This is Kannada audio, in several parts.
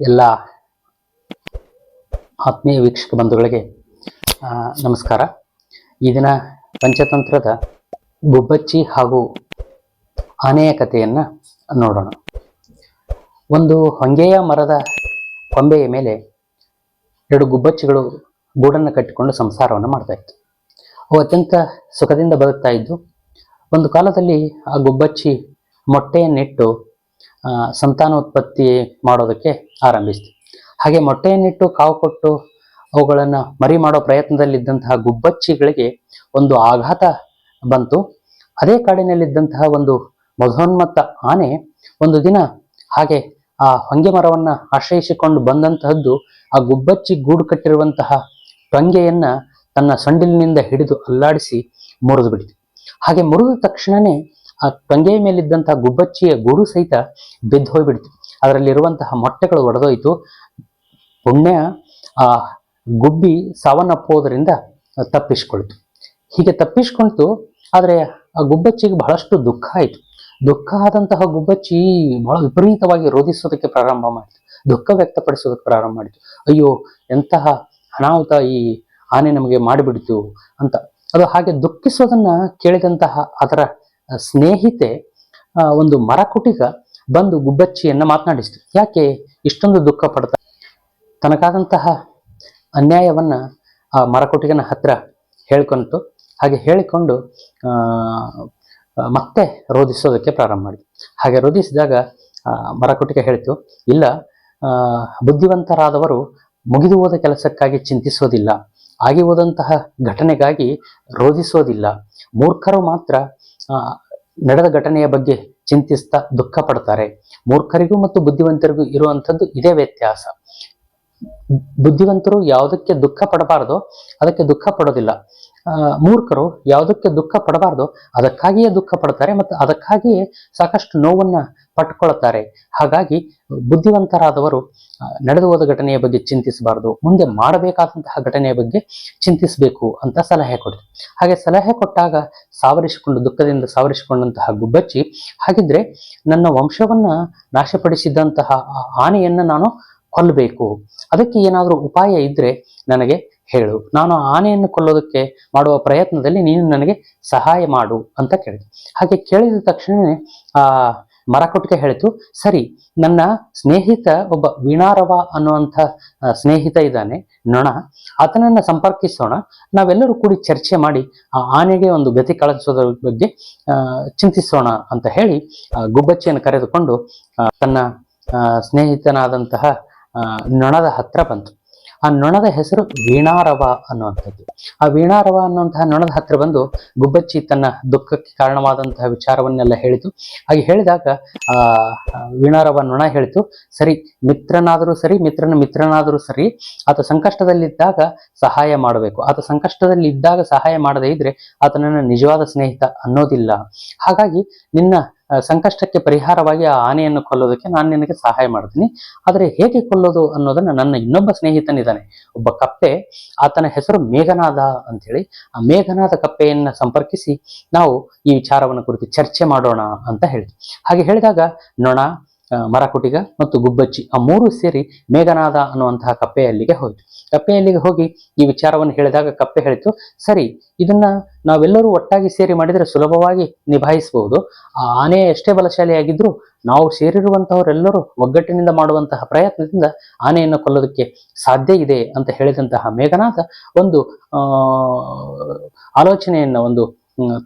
ಎಲ್ಲ ಆತ್ಮೀಯ ವೀಕ್ಷಕ ಬಂಧುಗಳಿಗೆ ನಮಸ್ಕಾರ. ಈ ದಿನ ಪಂಚತಂತ್ರದ ಗುಬ್ಬಚ್ಚಿ ಹಾಗೂ ಆನೆಯ ಕಥೆಯನ್ನು ನೋಡೋಣ. ಒಂದು ಹೊಂಗೆಯ ಮರದ ಕೊಂಬೆಯ ಮೇಲೆ ಎರಡು ಗುಬ್ಬಚ್ಚಿಗಳು ಗೂಡನ್ನು ಕಟ್ಟಿಕೊಂಡು ಸಂಸಾರವನ್ನು ಮಾಡ್ತಾ ಇತ್ತು. ಅವು ಅತ್ಯಂತ ಸುಖದಿಂದ ಬದುಕ್ತಾ ಇದ್ದು, ಒಂದು ಕಾಲದಲ್ಲಿ ಆ ಗುಬ್ಬಚ್ಚಿ ಮೊಟ್ಟೆಯನ್ನಿಟ್ಟು ಸಂತಾನೋತ್ಪತ್ತಿ ಮಾಡೋದಕ್ಕೆ ಆರಂಭಿಸಿತು. ಹಾಗೆ ಮೊಟ್ಟೆಯನ್ನಿಟ್ಟು ಕಾವು ಕೊಟ್ಟು ಅವುಗಳನ್ನು ಮರಿ ಮಾಡೋ ಪ್ರಯತ್ನದಲ್ಲಿದ್ದಂತಹ ಗುಬ್ಬಚ್ಚಿಗಳಿಗೆ ಒಂದು ಆಘಾತ ಬಂತು. ಅದೇ ಕಾಡಿನಲ್ಲಿದ್ದಂತಹ ಒಂದು ಮಧೋನ್ಮತ್ತ ಆನೆ ಒಂದು ದಿನ ಹಾಗೆ ಆ ಹೊಂಗೆ ಮರವನ್ನು ಆಶ್ರಯಿಸಿಕೊಂಡು ಬಂದಂತಹದ್ದು ಆ ಗುಬ್ಬಚ್ಚಿ ಗೂಡು ಕಟ್ಟಿರುವಂತಹ ಟೊಂಗೆಯನ್ನ ತನ್ನ ಸಂಡಿಲಿನಿಂದ ಹಿಡಿದು ಅಲ್ಲಾಡಿಸಿ ಮುರಿದು ಬಿಡಿತು ಹಾಗೆ ಮುರಿದ ತಕ್ಷಣನೇ ಆ ತಂಗೆಯ ಮೇಲಿದ್ದಂತಹ ಗುಬ್ಬಚ್ಚಿಯ ಗೂಡು ಸಹಿತ ಬಿದ್ದು ಹೋಗ್ಬಿಡ್ತು. ಅದರಲ್ಲಿರುವಂತಹ ಮೊಟ್ಟೆಗಳು ಒಡೆದೋಯ್ತು. ಉಣ್ಣೆ, ಆ, ಗುಬ್ಬಿ ಸಾವನ್ನಪ್ಪುವುದರಿಂದ ತಪ್ಪಿಸ್ಕೊಳ್ತು. ಹೀಗೆ ತಪ್ಪಿಸ್ಕೊಳ್ತು, ಆದರೆ ಆ ಗುಬ್ಬಚ್ಚಿಗೆ ಬಹಳಷ್ಟು ದುಃಖ ಆಯಿತು. ದುಃಖ ಆದಂತಹ ಗುಬ್ಬಚ್ಚಿ ಬಹಳ ವಿಪರೀತವಾಗಿ ರೋಧಿಸೋದಕ್ಕೆ ಪ್ರಾರಂಭ ಮಾಡಿತು. ದುಃಖ ವ್ಯಕ್ತಪಡಿಸೋದಕ್ಕೆ ಪ್ರಾರಂಭ ಮಾಡಿತು. ಅಯ್ಯೋ, ಎಂತಹ ಅನಾಹುತ ಈ ಆನೆ ನಮಗೆ ಮಾಡಿಬಿಡ್ತು ಅಂತ. ಅದು ಹಾಗೆ ದುಃಖಿಸೋದನ್ನ ಕೇಳಿದಂತಹ ಅದರ ಸ್ನೇಹಿತೆ ಒಂದು ಮರಕುಟಿಗ ಬಂದು ಗುಬ್ಬಚ್ಚಿಯನ್ನ ಮಾತನಾಡಿಸಿತು. ಯಾಕೆ ಇಷ್ಟೊಂದು ದುಃಖ ಪಡ್ತಾ ತನಗಾದಂತಹ ಅನ್ಯಾಯವನ್ನ ಆ ಮರಕುಟಿಗನ ಹತ್ರ ಹೇಳ್ಕೊಂತು. ಹಾಗೆ ಹೇಳಿಕೊಂಡು ಮತ್ತೆ ರೋಧಿಸೋದಕ್ಕೆ ಪ್ರಾರಂಭ ಮಾಡಿತು ಹಾಗೆ ರೋಧಿಸಿದಾಗ ಮರಕುಟಿಕ ಹೇಳಿತು, ಇಲ್ಲ ಬುದ್ಧಿವಂತರಾದವರು ಮುಗಿದು ಹೋದ ಕೆಲಸಕ್ಕಾಗಿ ಚಿಂತಿಸೋದಿಲ್ಲ. ಆಗಿ ಹೋದಂತಹ ಘಟನೆಗಾಗಿ ರೋಧಿಸೋದಿಲ್ಲ. ಮೂರ್ಖರು ಮಾತ್ರ ನಡೆದ ಘಟನೆಯ ಬಗ್ಗೆ ಚಿಂತಿಸ್ತಾ ದುಃಖ ಪಡ್ತಾರೆ. ಮೂರ್ಖರಿಗೂ ಮತ್ತು ಬುದ್ಧಿವಂತರಿಗೂ ಇರುವಂಥದ್ದು ಇದೇ ವ್ಯತ್ಯಾಸ. ಬುದ್ಧಿವಂತರು ಯಾವುದಕ್ಕೆ ದುಃಖ ಪಡಬಾರ್ದೋ ಅದಕ್ಕೆ ದುಃಖ ಪಡೋದಿಲ್ಲ. ಮೂರ್ಖರು ಯಾವುದಕ್ಕೆ ದುಃಖ ಪಡಬಾರ್ದೋ ಅದಕ್ಕಾಗಿಯೇ ದುಃಖ ಪಡ್ತಾರೆ ಮತ್ತು ಅದಕ್ಕಾಗಿಯೇ ಸಾಕಷ್ಟು ನೋವನ್ನ ಪಟ್ಕೊಳ್ತಾರೆ. ಹಾಗಾಗಿ ಬುದ್ಧಿವಂತರಾದವರು ನಡೆದು ಹೋದ ಘಟನೆಯ ಬಗ್ಗೆ ಚಿಂತಿಸಬಾರದು. ಮುಂದೆ ಮಾಡಬೇಕಾದಂತಹ ಘಟನೆಯ ಬಗ್ಗೆ ಚಿಂತಿಸಬೇಕು ಅಂತ ಸಲಹೆ ಕೊಟ್ಟರು ಹಾಗೆ ಸಲಹೆ ಕೊಟ್ಟಾಗ ಸಾವರಿಸಿಕೊಂಡು, ದುಃಖದಿಂದ ಸಾವರಿಸಿಕೊಂಡಂತಹ ಗುಬ್ಬಚ್ಚಿ, ಹಾಗಿದ್ರೆ ನನ್ನ ವಂಶವನ್ನ ನಾಶಪಡಿಸಿದಂತಹ ಆನೆಯನ್ನ ನಾನು ಕೊಲ್ಲಬೇಕು. ಅದಕ್ಕೆ ಏನಾದರೂ ಉಪಾಯ ಇದ್ರೆ ನನಗೆ ಹೇಳು. ನಾನು ಆನೆಯನ್ನು ಕೊಲ್ಲೋದಕ್ಕೆ ಮಾಡುವ ಪ್ರಯತ್ನದಲ್ಲಿ ನೀನು ನನಗೆ ಸಹಾಯ ಮಾಡು ಅಂತ ಕೇಳಿದೆ. ಹಾಗೆ ಕೇಳಿದ ತಕ್ಷಣವೇ ಆ ಮರಕೊಟ್ಟಿಗೆ ಹೇಳಿತು, ಸರಿ, ನನ್ನ ಸ್ನೇಹಿತ ಒಬ್ಬ ವೀಣಾರವ ಅನ್ನುವಂಥ ಸ್ನೇಹಿತ ಇದ್ದಾನೆ, ನೊಣ, ಆತನನ್ನು ಸಂಪರ್ಕಿಸೋಣ, ನಾವೆಲ್ಲರೂ ಕೂಡಿ ಚರ್ಚೆ ಮಾಡಿ, ಆ ಆನೆಗೆ ಒಂದು ಗತಿ ಕಳಿಸೋದ್ರ ಬಗ್ಗೆ ಚಿಂತಿಸೋಣ ಅಂತ ಹೇಳಿ ಗುಬ್ಬಚ್ಚಿಯನ್ನು ಕರೆದುಕೊಂಡು ತನ್ನ ಸ್ನೇಹಿತನಾದಂತಹ ನೊಣದ ಹತ್ರ ಬಂತು. ಆ ನೊಣದ ಹೆಸರು ವೀಣಾರವ ಅನ್ನುವಂಥದ್ದು. ಆ ವೀಣಾರವ ಅನ್ನುವಂತಹ ನೊಣದ ಹತ್ರ ಬಂದು ಗುಬ್ಬಚ್ಚಿ ತನ್ನ ದುಃಖಕ್ಕೆ ಕಾರಣವಾದಂತಹ ವಿಚಾರವನ್ನೆಲ್ಲ ಹೇಳಿತು. ಹಾಗೆ ಹೇಳಿದಾಗ, ಆ ವೀಣಾರವ ನೊಣ ಹೇಳಿತು, ಸರಿ, ಮಿತ್ರನಾದರೂ ಸರಿ, ಮಿತ್ರನ ಮಿತ್ರನಾದರೂ ಸರಿ, ಆತ ಸಂಕಷ್ಟದಲ್ಲಿದ್ದಾಗ ಸಹಾಯ ಮಾಡಬೇಕು. ಆತ ಸಂಕಷ್ಟದಲ್ಲಿ ಇದ್ದಾಗ ಸಹಾಯ ಮಾಡದೇ ಇದ್ರೆ ಆತನನ್ನ ನಿಜವಾದ ಸ್ನೇಹಿತ ಅನ್ನೋದಿಲ್ಲ. ಹಾಗಾಗಿ ನಿನ್ನ ಸಂಕಷ್ಟಕ್ಕೆ ಪರಿಹಾರವಾಗಿ ಆ ಆನೆಯನ್ನು ಕೊಲ್ಲೋದಕ್ಕೆ ನಾನು ನಿನಗೆ ಸಹಾಯ ಮಾಡ್ತೀನಿ. ಆದರೆ ಹೇಗೆ ಕೊಲ್ಲೋದು ಅನ್ನೋದನ್ನ ನನ್ನ ಇನ್ನೊಬ್ಬ ಸ್ನೇಹಿತನಿದ್ದಾನೆ. ಒಬ್ಬ ಕಪ್ಪೆ, ಆತನ ಹೆಸರು ಮೇಘನಾದ ಅಂಥೇಳಿ. ಆ ಮೇಘನಾದ ಕಪ್ಪೆಯನ್ನು ಸಂಪರ್ಕಿಸಿ ನಾವು ಈ ವಿಚಾರವನ್ನು ಕುರಿತು ಚರ್ಚೆ ಮಾಡೋಣ ಅಂತ ಹೇಳಿ ಹಾಗೆ ಹೇಳಿದಾಗ ನೊಣ ಮರಕುಟಿಗ ಮತ್ತು ಗುಬ್ಬಚ್ಚಿ. ಆ ಮೂರು ಸೇರಿ ಮೇಘನಾದ ಅನ್ನುವಂತಹ ಕಪ್ಪೆಯಲ್ಲಿಗೆ ಹೋಯಿತು. ಕಪ್ಪೆಯಲ್ಲಿಗೆ ಹೋಗಿ ಈ ವಿಚಾರವನ್ನು ಹೇಳಿದಾಗ ಕಪ್ಪೆ ಹೇಳಿತು, ಸರಿ, ಇದನ್ನ ನಾವೆಲ್ಲರೂ ಒಟ್ಟಾಗಿ ಸೇರಿ ಮಾಡಿದರೆ ಸುಲಭವಾಗಿ ನಿಭಾಯಿಸಬಹುದು ಆ ಆನೆ ಎಷ್ಟೇ ಬಲಶಾಲಿಯಾಗಿದ್ರೂ ನಾವು ಸೇರಿರುವಂತಹವರೆಲ್ಲರೂ ಒಗ್ಗಟ್ಟಿನಿಂದ ಮಾಡುವಂತಹ ಪ್ರಯತ್ನದಿಂದ ಆನೆಯನ್ನು ಕೊಲ್ಲೋದಕ್ಕೆ ಸಾಧ್ಯ ಇದೆ ಅಂತ ಹೇಳಿದಂತಹ ಮೇಘನಾಥ ಒಂದು ಆಲೋಚನೆಯನ್ನ, ಒಂದು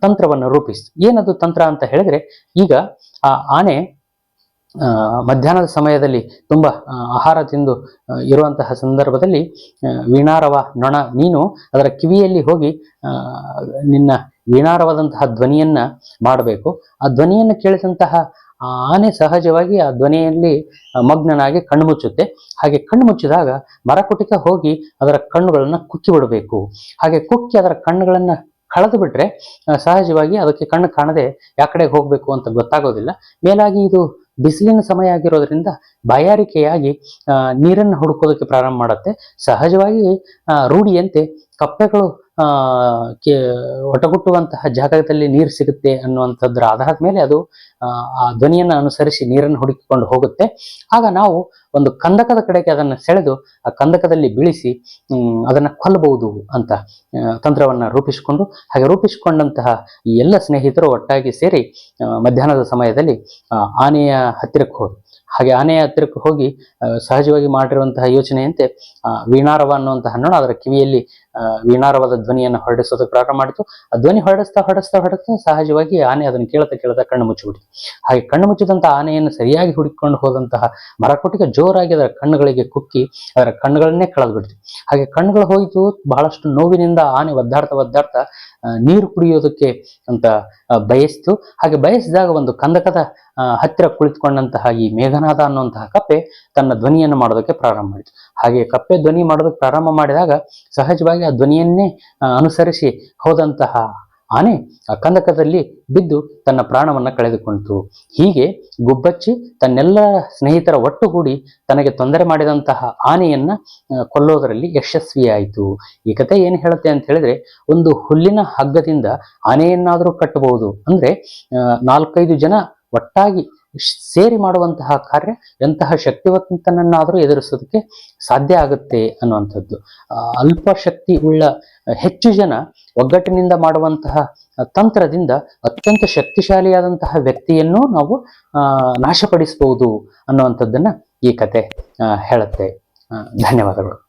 ತಂತ್ರವನ್ನು ರೂಪಿಸಿತು. ಏನದು ತಂತ್ರ ಅಂತ ಹೇಳಿದ್ರೆ, ಈಗ ಆ ಆನೆ ಮಧ್ಯಾಹ್ನದ ಸಮಯದಲ್ಲಿ ತುಂಬ ಆಹಾರ ತಿಂದು ಇರುವಂತಹ ಸಂದರ್ಭದಲ್ಲಿ ವೀಣಾರವ ನೊಣ ನೀನು ಅದರ ಕಿವಿಯಲ್ಲಿ ಹೋಗಿ ನಿನ್ನ ವೀಣಾರವಾದಂತಹ ಧ್ವನಿಯನ್ನ ಮಾಡಬೇಕು. ಆ ಧ್ವನಿಯನ್ನು ಕೇಳಿದಂತಹ ಆನೆ ಸಹಜವಾಗಿ ಆ ಧ್ವನಿಯಲ್ಲಿ ಮಗ್ನನಾಗಿ ಕಣ್ಣು ಮುಚ್ಚುತ್ತೆ. ಹಾಗೆ ಕಣ್ಣು ಮುಚ್ಚಿದಾಗ ಮರಕುಟಿಕ ಹೋಗಿ ಅದರ ಕಣ್ಣುಗಳನ್ನ ಕುಕ್ಕಿ ಬಿಡಬೇಕು. ಹಾಗೆ ಕುಕ್ಕಿ ಅದರ ಕಣ್ಣುಗಳನ್ನ ಕಳೆದು ಬಿಟ್ರೆ ಸಹಜವಾಗಿ ಅದಕ್ಕೆ ಕಣ್ಣು ಕಾಣದೆ ಯಾಕಡೆ ಹೋಗ್ಬೇಕು ಅಂತ ಗೊತ್ತಾಗೋದಿಲ್ಲ. ಮೇಲಾಗಿ ಇದು ಬಿಸಿಲಿನ ಸಮಯ ಆಗಿರೋದ್ರಿಂದ ಬಾಯಾರಿಕೆಯಾಗಿ ನೀರನ್ನು ಹುಡುಕೋದಕ್ಕೆ ಪ್ರಾರಂಭ ಮಾಡುತ್ತೆ. ಸಹಜವಾಗಿ ರೂಢಿಯಂತೆ ಕಪ್ಪೆಗಳು ಕೆ ಒಟಗುಟ್ಟುವಂತಹ ಜಾಗದಲ್ಲಿ ನೀರು ಸಿಗುತ್ತೆ ಅನ್ನುವಂಥದ್ರ ಆಧಾರದ ಮೇಲೆ ಅದು ಆ, ಧ್ವನಿಯನ್ನು ಅನುಸರಿಸಿ ನೀರನ್ನು ಹುಡುಕಿಕೊಂಡು ಹೋಗುತ್ತೆ. ಆಗ ನಾವು ಒಂದು ಕಂದಕದ ಕಡೆಗೆ ಅದನ್ನು ಸೆಳೆದು ಆ ಕಂದಕದಲ್ಲಿ ಬೀಳಿಸಿ ಅದನ್ನು ಕೊಲ್ಲಬಹುದು ಅಂತ ತಂತ್ರವನ್ನು ರೂಪಿಸಿಕೊಂಡು ಹಾಗೆ ರೂಪಿಸಿಕೊಂಡಂತಹ ಎಲ್ಲ ಸ್ನೇಹಿತರು ಒಟ್ಟಾಗಿ ಸೇರಿ ಮಧ್ಯಾಹ್ನದ ಸಮಯದಲ್ಲಿ ಆನೆಯ ಹತ್ತಿರಕ್ಕೆ ಹೋದರು. ಹಾಗೆ ಆನೆಯ ಹತ್ತಿರಕ್ಕೆ ಹೋಗಿ ಸಹಜವಾಗಿ ಮಾಡಿರುವಂತಹ ಯೋಚನೆಯಂತೆ ವೀಣಾರವ ಅನ್ನುವಂತಹ ಹಣ್ಣು ಅದರ ಕಿವಿಯಲ್ಲಿ ವೀಣಾರವಾದ ಧ್ವನಿಯನ್ನು ಹೊರಡಿಸೋದಕ್ಕೆ ಪ್ರಾರಂಭ ಮಾಡಿತು. ಆ ಧ್ವನಿ ಹೊರಡಿಸ್ತಾ ಹೊರಡಿಸ್ತಾ ಹೊರಡಿಸ್ತಾ ಸಹಜವಾಗಿ ಆನೆ ಅದನ್ನು ಕೇಳ್ತಾ ಕೇಳ್ತಾ ಕಣ್ಣು ಮುಚ್ಚಿಬಿಟ್ಟು ಹಾಗೆ ಕಣ್ಣು ಮುಚ್ಚಿದಂತಹ ಆನೆಯನ್ನು ಸರಿಯಾಗಿ ಹುಡುಕಿಕೊಂಡು ಹೋದಂತಹ ಮರಕೋಟಿಗೆ ಜೋರಾಗಿ ಅದರ ಕಣ್ಣುಗಳಿಗೆ ಕುಕ್ಕಿ ಅದರ ಕಣ್ಣುಗಳನ್ನೇ ಕಳೆದು ಬಿಡ್ತು ಹಾಗೆ ಕಣ್ಣುಗಳು ಹೋಯಿತು, ಬಹಳಷ್ಟು ನೋವಿನಿಂದ ಆನೆ ಒದ್ದಾಡ್ತಾ ಒದ್ದಾಡ್ತಾ ನೀರು ಕುಡಿಯೋದಕ್ಕೆ ಅಂತ ಬಯಸ್ತು. ಹಾಗೆ ಬಯಸಿದಾಗ ಒಂದು ಕಂದಕದ ಹತ್ತಿರ ಕುಳಿತುಕೊಂಡಂತಹ ಈ ಮೇಘನಾದ ಅನ್ನುವಂತಹ ಕಪ್ಪೆ ತನ್ನ ಧ್ವನಿಯನ್ನು ಮಾಡೋದಕ್ಕೆ ಪ್ರಾರಂಭ ಮಾಡಿತು. ಹಾಗೆ ಕಪ್ಪೆ ಧ್ವನಿ ಮಾಡೋದಕ್ಕೆ ಪ್ರಾರಂಭ ಮಾಡಿದಾಗ ಸಹಜವಾಗಿ ಆ ಧ್ವನಿಯನ್ನೇ ಅನುಸರಿಸಿ ಹೋದಂತಹ ಆನೆ ಆ ಕಂದಕದಲ್ಲಿ ಬಿದ್ದು ತನ್ನ ಪ್ರಾಣವನ್ನ ಕಳೆದುಕೊಂಡಿತು ಹೀಗೆ ಗುಬ್ಬಚ್ಚಿ ತನ್ನೆಲ್ಲ ಸ್ನೇಹಿತರ ಒಟ್ಟುಗೂಡಿ ತನಗೆ ತೊಂದರೆ ಮಾಡಿದಂತಹ ಆನೆಯನ್ನ ಕೊಲ್ಲೋದರಲ್ಲಿ ಯಶಸ್ವಿಯಾಯಿತು. ಈ ಕತೆ ಏನು ಹೇಳುತ್ತೆ ಅಂತ ಹೇಳಿದ್ರೆ, ಒಂದು ಹುಲ್ಲಿನ ಹಗ್ಗದಿಂದ ಆನೆಯನ್ನಾದರೂ ಕಟ್ಟಬಹುದು. ಅಂದ್ರೆ ನಾಲ್ಕೈದು ಜನ ಒಟ್ಟಾಗಿ ಸೇರಿ ಮಾಡುವಂತಹ ಕಾರ್ಯ ಎಂತಹ ಶಕ್ತಿವಂತನನ್ನಾದರೂ ಎದುರಿಸೋದಕ್ಕೆ ಸಾಧ್ಯ ಆಗುತ್ತೆ ಅನ್ನುವಂಥದ್ದು. ಅಲ್ಪ ಶಕ್ತಿ ಉಳ್ಳ ಹೆಚ್ಚು ಜನ ಒಗ್ಗಟ್ಟಿನಿಂದ ಮಾಡುವಂತಹ ತಂತ್ರದಿಂದ ಅತ್ಯಂತ ಶಕ್ತಿಶಾಲಿಯಾದಂತಹ ವ್ಯಕ್ತಿಯನ್ನು ನಾವು ನಾಶಪಡಿಸಬಹುದು ಅನ್ನುವಂಥದ್ದನ್ನ ಈ ಕತೆ ಹೇಳುತ್ತೆ. ಧನ್ಯವಾದಗಳು.